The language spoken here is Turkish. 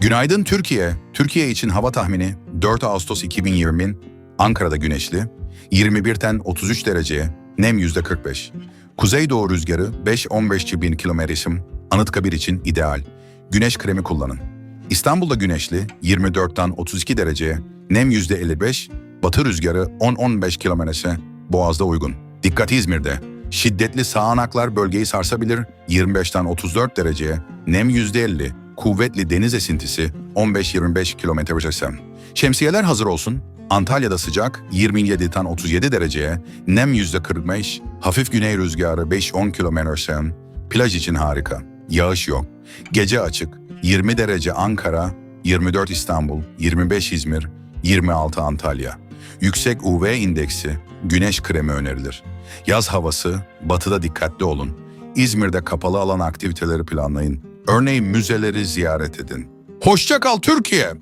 Günaydın Türkiye. Türkiye için hava tahmini 4 Ağustos 2020 Ankara'da güneşli, 21'ten 33 dereceye, nem %45. Kuzeydoğu rüzgarı 5-15 bin kilometresim, Anıtkabir için ideal. Güneş kremi kullanın. İstanbul'da güneşli, 24'ten 32 dereceye, nem %55, batı rüzgarı 10-15 kilometre, Boğaz'da uygun. Dikkat İzmir'de. Şiddetli sağanaklar bölgeyi sarsabilir, 25'ten 34 dereceye, nem %50, kuvvetli deniz esintisi 15-25 kilometre sem. Şemsiyeler hazır olsun. Antalya'da sıcak 27'den 37 dereceye, nem %45, hafif güney rüzgarı 5-10 kilometre sem. Plaj için harika. Yağış yok. Gece açık. 20 derece Ankara, 24 İstanbul, 25 İzmir, 26 Antalya. Yüksek UV indeksi, güneş kremi önerilir. Yaz havası, batıda dikkatli olun. İzmir'de kapalı alan aktiviteleri planlayın. Örneğin müzeleri ziyaret edin. Hoşça kal Türkiye.